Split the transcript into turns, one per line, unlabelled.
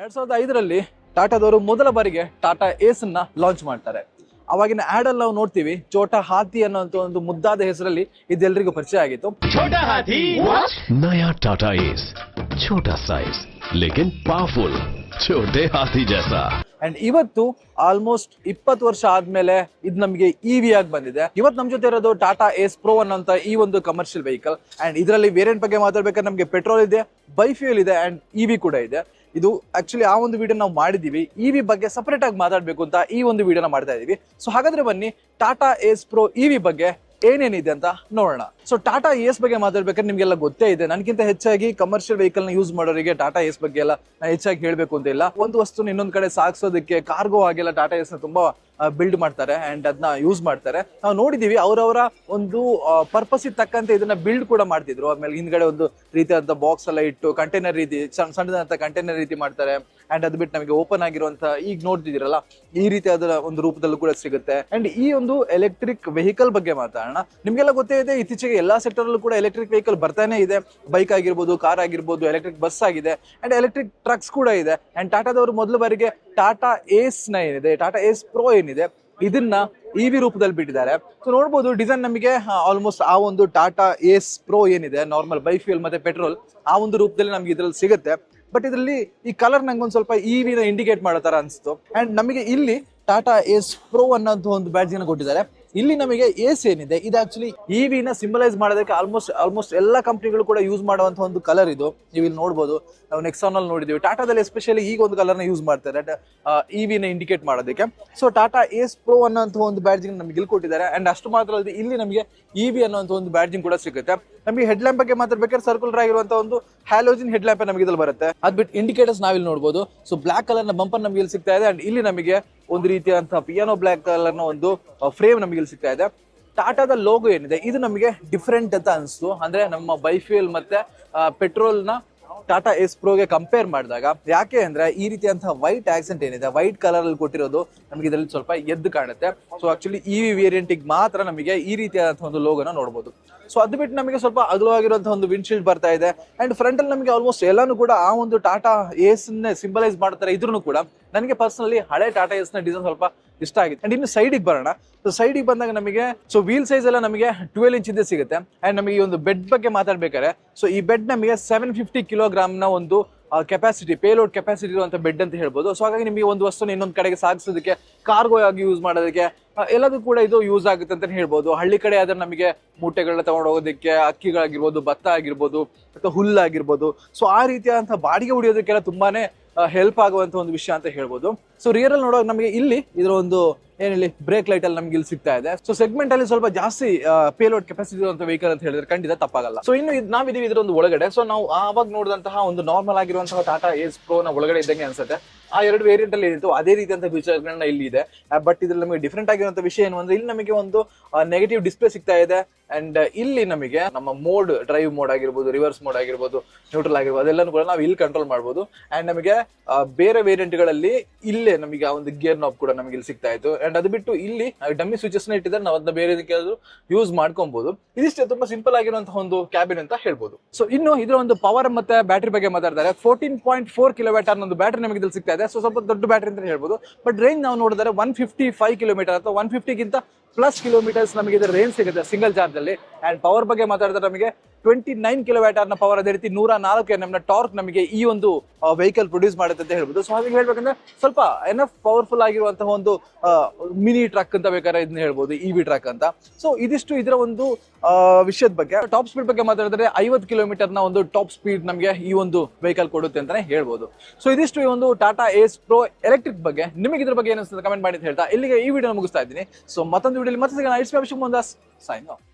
ಎರಡ್ ಸಾವಿರದ ಐದರಲ್ಲಿ ಟಾಟಾದವರು ಮೊದಲ ಬಾರಿಗೆ ಟಾಟಾ ಏಸ್ ಅನ್ನ ಲಾಂಚ್ ಮಾಡ್ತಾರೆ. ಅವಾಗಿನ ಆಡ್ ಅಲ್ಲಿ ನಾವು ನೋಡ್ತೀವಿ ಚೋಟಾ ಹಾತಿ ಅನ್ನೋ ಒಂದು ಮುದ್ದಾದ ಹೆಸರಲ್ಲಿ ಇದೆಲ್ಲರಿಗೂ ಪರಿಚಯ ಆಗಿತ್ತು.
ನಯಾ ಟಾಟಾ ಏಸ್ ಛೋಟಾ ಸೈಜ್ ಲೇಕಿನ್ ಪವರ್ಫುಲ್ ಚೋಟೆ ಹಾತಿ ಜೈಸಾ
ಅಂಡ್ ಇವತ್ತು ಆಲ್ಮೋಸ್ಟ್ ಇಪ್ಪತ್ತು ವರ್ಷ ಆದ್ಮೇಲೆ ಇದು ನಮಗೆ ಇ ವಿ ಆಗಿ ಬಂದಿದೆ. ಇವತ್ತು ನಮ್ಮ ಜೊತೆ ಇರೋದು ಟಾಟಾ ಎಸ್ ಪ್ರೋ ಅನ್ನೋಂತ ಈ ಒಂದು ಕಮರ್ಷಿಯಲ್ ವೆಹಿಕಲ್ ಅಂಡ್ ಇದರಲ್ಲಿ ವೇರಿಯಂಟ್ ಬಗ್ಗೆ ಮಾತಾಡ್ಬೇಕಾದ್ರೆ ನಮಗೆ ಪೆಟ್ರೋಲ್ ಇದೆ ಬೈಫ್ಯೂಲ್ ಇದೆ ಅಂಡ್ ಇ ವಿ ಕೂಡ ಇದೆ. ಇದು ಆಕ್ಚುಲಿ ಆ ಒಂದು ವಿಡಿಯೋ ನಾವು ಮಾಡಿದೀವಿ. ಇ ವಿ ಬಗ್ಗೆ ಸಪರೇಟ್ ಆಗಿ ಮಾತಾಡಬೇಕು ಅಂತ ಈ ಒಂದು ವಿಡಿಯೋನ ಮಾಡ್ತಾ ಇದೀವಿ. ಸೊ ಹಾಗಾದ್ರೆ ಬನ್ನಿ ಟಾಟಾ ಎಸ್ ಪ್ರೋ ಇ ಬಗ್ಗೆ ಏನೇನಿದೆ ಅಂತ ನೋಡೋಣ. ಸೊ ಟಾಟಾ ಎಸ್ ಬಗ್ಗೆ ಮಾತಾಡ್ಬೇಕಾದ್ರೆ ನಿಮಗೆಲ್ಲ ಗೊತ್ತೇ ಇದೆ. ನನಗಿಂತ ಹೆಚ್ಚಾಗಿ ಕಮರ್ಷಿಯಲ್ ವೆಹಿಕಲ್ನ ಯೂಸ್ ಮಾಡೋರಿಗೆ ಟಾಟಾ ಎಸ್ ಬಗ್ಗೆ ಎಲ್ಲ ಹೆಚ್ಚಾಗಿ ಹೇಳ್ಬೇಕು ಅಂತ ಇಲ್ಲ. ಒಂದು ವಸ್ತುನ ಇನ್ನೊಂದ್ ಕಡೆ ಸಾಗಿಸೋದಕ್ಕೆ ಕಾರ್ಗೋ ಆಗೆಲ್ಲ ಟಾಟಾ ಎಸ್ನ ತುಂಬಾ ಬಿಲ್ಡ್ ಮಾಡ್ತಾರೆ ಅಂಡ್ ಅದನ್ನ ಯೂಸ್ ಮಾಡ್ತಾರೆ. ನಾವು ನೋಡಿದೀವಿ ಅವರವರ ಒಂದು ಪರ್ಪಸ್ ತಕ್ಕಂತೆ ಇದನ್ನ ಬಿಲ್ಡ್ ಕೂಡ ಮಾಡ್ತಿದ್ರು. ಆಮೇಲೆ ಹಿಂದ್ಗಡೆ ಒಂದು ರೀತಿಯಾದ ಬಾಕ್ಸ್ ಎಲ್ಲ ಇಟ್ಟು ಕಂಟೈನರ್ ರೀತಿ ಸಣ್ಣ ಸಣ್ಣದಂತ ಕಂಟೈನರ್ ರೀತಿ ಮಾಡ್ತಾರೆ. ಅಂಡ್ ಅದು ಬಿಟ್ಟು ನಮಗೆ ಓಪನ್ ಆಗಿರುವಂತ ಈಗ ನೋಡ್ತಿದ್ದೀರಲ್ಲ, ಈ ರೀತಿಯಾದ ಒಂದು ರೂಪದಲ್ಲೂ ಕೂಡ ಸಿಗುತ್ತೆ. ಅಂಡ್ ಈ ಒಂದು ಎಲೆಕ್ಟ್ರಿಕ್ ವೆಹಿಕಲ್ ಬಗ್ಗೆ ಮಾತಾಡೋಣ. ನಿಮ್ಗೆಲ್ಲ ಗೊತ್ತೇ ಇದೆ, ಇತ್ತೀಚೆಗೆ ಎಲ್ಲಾ ಸೆಕ್ಟರ್ ಅಲ್ಲೂ ಕೂಡ ಎಲೆಕ್ಟ್ರಿಕ್ ವೆಹಿಕಲ್ ಬರ್ತಾನೆ ಇದೆ. ಬೈಕ್ ಆಗಿರ್ಬೋದು ಕಾರ್ ಆಗಿರ್ಬೋದು ಎಲೆಕ್ಟ್ರಿಕ್ ಬಸ್ ಆಗಿದೆ. ಅಂಡ್ ಎಲೆಕ್ಟ್ರಿಕ್ ಟ್ರಕ್ಸ್ ಕೂಡ ಇದೆ. ಅಂಡ್ ಟಾಟಾದವರು ಮೊದಲ ಬಾರಿಗೆ ಟಾಟಾ ಏಸ್ನ ಏನಿದೆ ಟಾಟಾ ಏಸ್ ಪ್ರೋ ಏನಿದೆ. ಇದನ್ನ ಇ ವಿ ರೂಪದಲ್ಲಿ ಬಿಟ್ಟಿದ್ದಾರೆ. ಸೊ ನೋಡ್ಬೋದು ಡಿಸೈನ್ ನಮಗೆ ಆಲ್ಮೋಸ್ಟ್ ಆ ಒಂದು ಟಾಟಾ ಏಸ್ ಪ್ರೋ ಏನಿದೆ ನಾರ್ಮಲ್ ಬೈಫ್ಯೂಲ್ ಮತ್ತೆ ಪೆಟ್ರೋಲ್ ಆ ಒಂದು ರೂಪದಲ್ಲಿ ನಮ್ಗೆ ಇದ್ರಲ್ಲಿ ಸಿಗುತ್ತೆ. ಬಟ್ ಇದರಲ್ಲಿ ಈ ಕಲರ್ ನಂಗೆ ಒಂದು ಸ್ವಲ್ಪ ಇ ವಿನ ಇಂಡಿಕೇಟ್ ಮಾಡೋ ತರ ಅನಿಸ್ತು. ಅಂಡ್ ನಮಗೆ ಇಲ್ಲಿ ಟಾಟಾ ಏಸ್ ಪ್ರೋ ಅನ್ನೋದು ಒಂದು ಬ್ಯಾಡ್ಜ್ ಕೊಟ್ಟಿದ್ದಾರೆ. ಇಲ್ಲಿ ನಮಗೆ ಏಸ್ ಏನಿದೆ? ಇದು ಆಕ್ಚುಲಿ ಇ ವಿನ ಸಿಂಬಲೈಸ್ ಮಾಡೋದಕ್ಕೆ ಆಲ್ಮೋಸ್ಟ್ ಆಲ್ಮೋಸ್ಟ್ ಎಲ್ಲ ಕಂಪ್ನಿಗಳು ಕೂಡ ಯೂಸ್ ಮಾಡುವಂತ ಒಂದು ಕಲರ್ ಇದು. ನೀವು ಇಲ್ಲಿ ನೋಡ್ಬೋದು. ನಾವು ನೆಕ್ಸಾನ್ ಅಲ್ಲಿ ನೋಡಿದೀವಿ ಟಾಟಾದಲ್ಲಿ ಎಸ್ಪೆಷಲಿ ಈಗ ಒಂದು ಕಲರ್ನ ಯೂಸ್ ಮಾಡ್ತಾರೆ. ಇ ವಿನ ಇಂಡಿಕೇಟ್ ಮಾಡೋದಕ್ಕೆ. ಸೊ ಟಾಟಾ ಏಸ್ ಪ್ರೋ ಅನ್ನೋಂಥ ಒಂದು ಬ್ಯಾಡ್ಜಿಂಗ್ ನಮಗೆ ಇಲ್ಲಿ ಕೊಟ್ಟಿದ್ದಾರೆ. ಅಂಡ್ ಅಷ್ಟು ಮಾತ್ರ ಅಲ್ಲದೆ ಇಲ್ಲಿ ನಮಗೆ ಇವಿ ವಿ ಅನ್ನೋಂಥ ಒಂದು ಬ್ಯಾಡ್ಜಿಂಗ್ ಕೂಡ ಸಿಗುತ್ತೆ. ನಮಗೆ ಹೆಡ್ ಲ್ಯಾಂಪ್ ಬಗ್ಗೆ ಮಾತಾಡ್ಬೇಕಾದ್ರೆ ಸರ್ಕುಲರ್ ಆಗಿರುವಂತಹ ಒಂದು ಹ್ಯಾಲೋಜಿನ್ ಹೆಡ್ ಲ್ಯಾಂಪ್ ನಮಗೆ ಇದ್ರಲ್ಲಿ ಬರುತ್ತೆ. ಅದ್ಬಿಟ್ಟು ಇಂಡಿಕೇಟರ್ಸ್ ನಾವಿಲ್ಲಿ ನೋಡಬಹುದು ಸೊ ಬ್ಲಾಕ್ ಕಲರ್ನ ಬಂಪರ್ ನಮಗೆ ಇಲ್ಲಿ ಸಿಗ್ತಾ ಇದೆ. ಅಂಡ್ ಇಲ್ಲಿ ನಮಗೆ ಒಂದು ರೀತಿಯಾದಂತಹ ಪಿಯಾನೋ ಬ್ಲಾಕ್ ಕಲರ್ನ ಒಂದು ಫ್ರೇಮ್ ನಮಗೆ ಇಲ್ಲಿ ಸಿಗ್ತಾ ಇದೆ. ಟಾಟಾದ ಲೋಗೋ ಏನಿದೆ? ಇದು ನಮಗೆ ಡಿಫ್ರೆಂಟ್ ಅಂತ ಅನಿಸ್ತು. ಅಂದ್ರೆ ನಮ್ಮ ಬೈಫ್ಯೂಲ್ ಮತ್ತೆ ಪೆಟ್ರೋಲ್ನ ಟಾಟಾ ಎಸ್ ಪ್ರೋಗೆ ಕಂಪೇರ್ ಮಾಡಿದಾಗ, ಯಾಕೆ ಅಂದ್ರೆ ಈ ರೀತಿಯಂತಹ ವೈಟ್ ಆಕ್ಸೆಂಟ್ ಏನಿದೆ ವೈಟ್ ಕಲರ್ ಅಲ್ಲಿ ಕೊಟ್ಟಿರೋದು ನಮಗೆ ಇದರಲ್ಲಿ ಸ್ವಲ್ಪ ಎದ್ದು ಕಾಣುತ್ತೆ. ಸೊ ಆಕ್ಚುಲಿ ಈ ವೇರಿಯಂಟಿಗೆ ಮಾತ್ರ ನಮಗೆ ಈ ರೀತಿಯಾದಂತಹ ಒಂದು ಲೋಗೋನ ನೋಡಬಹುದು ಸೊ ಅದು ಬಿಟ್ಟು ನಮಗೆ ಸ್ವಲ್ಪ ಅಗಲವಾಗಿರುವಂತಹ ಒಂದು ವಿಂಡ್ಶೀಲ್ಡ್ ಬರ್ತಾ ಇದೆ. ಅಂಡ್ ಫ್ರಂಟ್ ಅಲ್ಲಿ ನಮಗೆ ಆಲ್ಮೋಸ್ಟ್ ಎಲ್ಲಾನು ಕೂಡ ಆ ಒಂದು ಟಾಟಾ ಏಸ್ ಸಿಂಬಲೈಸ್ ಮಾಡ್ತಾರೆ ಇದ್ರೂ ಕೂಡ. ನನಗೆ ಪರ್ಸನಲಿ ಹಳೆ ಟಾಟಾ ಎಸ್ ಡಿಸೈನ್ ಸ್ವಲ್ಪ ಇಷ್ಟ ಆಗಿದೆ ಅಂಡ್ ಇನ್ನು ಸೈಡಿಗೆ ಬರೋಣ. ಸೊ ಸೈಡಿಗೆ ಬಂದಾಗ ನಮಗೆ ಸೊ ವೀಲ್ ಸೈಜ್ ಎಲ್ಲ ನಮಗೆ ಟ್ವೆಲ್ ಇಂಚ್ ಇದೆ ಸಿಗುತ್ತೆ. ಅಂಡ್ ನಮಗೆ ಈ ಒಂದು ಬೆಡ್ ಬಗ್ಗೆ ಮಾತಾಡ್ಬೇಕಾದ್ರೆ ಸೊ ಈ ಬೆಡ್ ನಮಗೆ ಸೆವೆನ್ ಫಿಫ್ಟಿ ಕಿಲೋಗ್ರಾಮ್ನ ಒಂದು ಕೆಪಾಸಿಟಿ ಪೇಲೋಡ್ ಕೆಪಾಸಿಟಿ ಇರುವಂಥ ಬೆಡ್ ಅಂತ ಹೇಳ್ಬೋದು. ಸೊ ಹಾಗಾಗಿ ನಿಮಗೆ ಒಂದು ವಸ್ತುನ ಇನ್ನೊಂದು ಕಡೆಗೆ ಸಾಗಿಸೋದಕ್ಕೆ ಕಾರ್ಗೋ ಆಗಿ ಯೂಸ್ ಮಾಡೋದಕ್ಕೆ ಎಲ್ಲದೂ ಕೂಡ ಇದು ಯೂಸ್ ಆಗುತ್ತೆ ಅಂತ ಹೇಳ್ಬೋದು. ಹಳ್ಳಿ ಕಡೆ ಆದರೆ ನಮಗೆ ಮೂಟೆಗಳನ್ನ ತಗೊಂಡು ಹೋಗೋದಕ್ಕೆ, ಅಕ್ಕಿಗಳಾಗಿರ್ಬೋದು, ಭತ್ತ ಆಗಿರ್ಬೋದು ಅಥವಾ ಹುಲ್ಲಾಗಿರ್ಬೋದು. ಸೊ ಆ ರೀತಿಯಾದಂಥ ಬಾಡಿಗೆ ಉಡಿಯೋದಕ್ಕೆಲ್ಲ ತುಂಬಾನೇ ಹೆಲ್ಪ್ ಆಗುವಂತ ಒಂದು ವಿಷಯ ಅಂತ ಹೇಳ್ಬೋದು. ಸೊ ರಿಯರ್ ಅಲ್ಲಿ ನೋಡುವಾಗ ನಮಗೆ ಇಲ್ಲಿ ಇದರ ಒಂದು ಏನಿಲ್ಲಿ ಬ್ರೇಕ್ ಲೈಟ್ ಅಲ್ಲಿ ನಮ್ಗೆ ಇಲ್ಲಿ ಸಿಗ್ತಾ ಇದೆ. ಸೊ ಸೆಗ್ಮೆಂಟ್ ಅಲ್ಲಿ ಸ್ವಲ್ಪ ಜಾಸ್ತಿ ಪೇಲೋಡ್ ಕೆಪಾಸಿಟಿ ಇರುವಂತ ವೆಹಿಕಲ್ ಅಂತ ಹೇಳಿದ್ರೆ ಖಂಡಿತ ತಪ್ಪಾಗಲ್ಲ. ಸೊ ಇನ್ನು ನಾವಿದೀವಿ ಇದರ ಒಂದು ಒಳಗಡೆ. ಸೊ ನಾವು ಆವಾಗ ನೋಡಿದಂತಹ ಒಂದು ನಾರ್ಮಲ್ ಆಗಿರುವಂತಹ ಟಾಟಾ ಏಸ್ ಪ್ರೋ ನ ಒಳಗಡೆ ಇದ್ದಂಗೆ ಅನ್ಸುತ್ತೆ. ಆ ಎರಡು ವೇರಿಯಂಟ್ ಅಲ್ಲಿ ಇತ್ತು ಅದೇ ರೀತಿಯಂತ ಫೀಚರ್ಗಳನ್ನ ಇಲ್ಲಿ ಇದೆ. ಬಟ್ ಇದ್ರಲ್ಲಿ ನಮಗೆ ಡಿಫ್ರೆಂಟ್ ಆಗಿರುವಂತ ವಿಷಯ ಏನು ಅಂದ್ರೆ, ಇಲ್ಲಿ ನಮಗೆ ಒಂದು ನೆಗೆಟಿವ್ ಡಿಸ್ಪ್ಲೇ ಸಿಗ್ತಾ ಇದೆ. ಅಂಡ್ ಇಲ್ಲಿ ನಮಗೆ ನಮ್ಮ ಮೋಡ್ ಡ್ರೈವ್ ಮೋಡ್ ಆಗಿರ್ಬೋದು ರಿವರ್ಸ್ ಮೋಡ್ ಆಗಿರ್ಬೋದು ನ್ಯೂಟ್ರಲ್ ಆಗಿರ್ಬೋದು, ಅದೆಲ್ಲನೂ ಕೂಡ ನಾವು ಇಲ್ಲಿ ಕಂಟ್ರೋಲ್ ಮಾಡ್ಬೋದು. ಅಂಡ್ ನಮಗೆ ಬೇರೆ ವೇರಿಯಂಟ್ಗಳಲ್ಲಿ ಇಲ್ಲೇ ನಮಗೆ ಆ ಒಂದು ಗೇರ್ ನಾಬ್ ಕೂಡ ನಮಗೆ ಇಲ್ಲಿ ಸಿಗ್ತಾ ಇತ್ತು. ಅಂಡ್ ಅದು ಬಿಟ್ಟು ಇಲ್ಲಿ ಡಮ್ಮಿ ಸ್ವಿಚಸ್ನ ಇಟ್ಟಿದ್ದಾರೆ. ನಾವು ಅದನ್ನ ಬೇರೆ ಆದ್ರೂ ಯೂಸ್ ಮಾಡ್ಕೊಬಹುದು ಇದಿಷ್ಟೇ ತುಂಬಾ ಸಿಂಪಲ್ ಆಗಿರುವಂತಹ ಒಂದು ಕ್ಯಾಬಿನ್ ಅಂತ ಹೇಳ್ಬೋದು. ಸೊ ಇನ್ನು ಇದರ ಒಂದು ಪವರ್ ಮತ್ತೆ ಬ್ಯಾಟರಿ ಬಗ್ಗೆ ಮಾತಾಡ್ತಾರೆ. ಫೋರ್ಟೀನ್ ಪಾಯಿಂಟ್ ಫೋರ್ ಕಿಲೋಮೀಟರ್ ಒಂದು ಬ್ಯಾಟರಿ ನಮಗೆ ಇಲ್ಲಿ ಸಿಗ್ತಾ ಇದೆ. ಸೊ ಸ್ವಲ್ಪ ದೊಡ್ಡ ಬ್ಯಾಟರಿ ಅಂತ ಹೇಳ್ಬೋದು. ಬಟ್ ರೇಂಜ್ ನಾವು ನೋಡಿದ್ರೆ ಒನ್ ಫಿಫ್ಟಿ ಫೈವ್ ಕಿಲೋಮೀಟರ್ ಅಥವಾ ಒನ್ ಫಿಫ್ಟಿಗಿಂತ ಪ್ಲಸ್ ಕಿಲೋಮೀಟರ್ಸ್ ನಮಗೆ ರೇಂಜ್ ಸಿಗುತ್ತೆ ಸಿಂಗಲ್ ಚಾರ್ಜ್ ಅಲ್ಲಿ. ಅಂಡ್ ಪವರ್ ಬಗ್ಗೆ ಮಾತಾಡಿದ್ರೆ ನಮಗೆ ಟ್ವೆಂಟಿ ನೈನ್ ಕಿಲೋಮೀಟರ್ನ ಪವರ್ ಅದೇ ರೀತಿ ನೂರ ನಾಲ್ಕು ಎನ್ ಎಂನ ಟಾರ್ಕ್ ನಮಗೆ ಈ ಒಂದು ವೆಹಿಕಲ್ ಪ್ರೊಡ್ಯೂಸ್ ಮಾಡುತ್ತೆ ಅಂತ ಹೇಳ್ಬೋದು. ಸೊ ಹಾಗೆ ಹೇಳ್ಬೇಕಂದ್ರೆ ಸ್ವಲ್ಪ ಎನಫ್ ಪವರ್ಫುಲ್ ಆಗಿರುವಂತಹ ಒಂದು ಮಿನಿ ಟ್ರಕ್ ಅಂತ ಬೇಕಾದ್ರೆ ಇದನ್ನ ಹೇಳ್ಬೋದು ಇ ವಿ ಟ್ರಕ್ ಅಂತ. ಸೊ ಇದಿಷ್ಟು ಇದರ ಒಂದು ವಿಷಯದ ಬಗ್ಗೆ. ಟಾಪ್ ಸ್ಪೀಡ್ ಬಗ್ಗೆ ಮಾತಾಡಿದ್ರೆ ಐವತ್ತು ಕಿಲೋಮೀಟರ್ನ ಒಂದು ಟಾಪ್ ಸ್ಪೀಡ್ ನಮಗೆ ಈ ಒಂದು ವೆಹಿಕಲ್ ಕೊಡುತ್ತೆ ಅಂತಾನೆ ಹೇಳ್ಬೋದು. ಸೊ ಇದಿಷ್ಟು ಈ ಒಂದು ಟಾಟಾ ಏಸ್ ಪ್ರೋ ಎಲೆಕ್ಟ್ರಿಕ್ ಬಗ್ಗೆ. ನಿಮಗೆ ಇದ್ರ ಬಗ್ಗೆ ಏನಿಸ್ತದೆ ಕಮೆಂಟ್ ಮಾಡಿ ಅಂತ ಹೇಳ್ತಾ ಇಲ್ಲಿಗೆ ಈ ವಿಡಿಯೋ ಮುಗಿಸ್ತಾ ಇದ್ದೀನಿ. ಸೊ ಮತ್ತೊಂದು ವಿಡಿಯೋ ಮತ್ತೆ ಸಿಗೋಣ. It's Abhishek Mundas sign off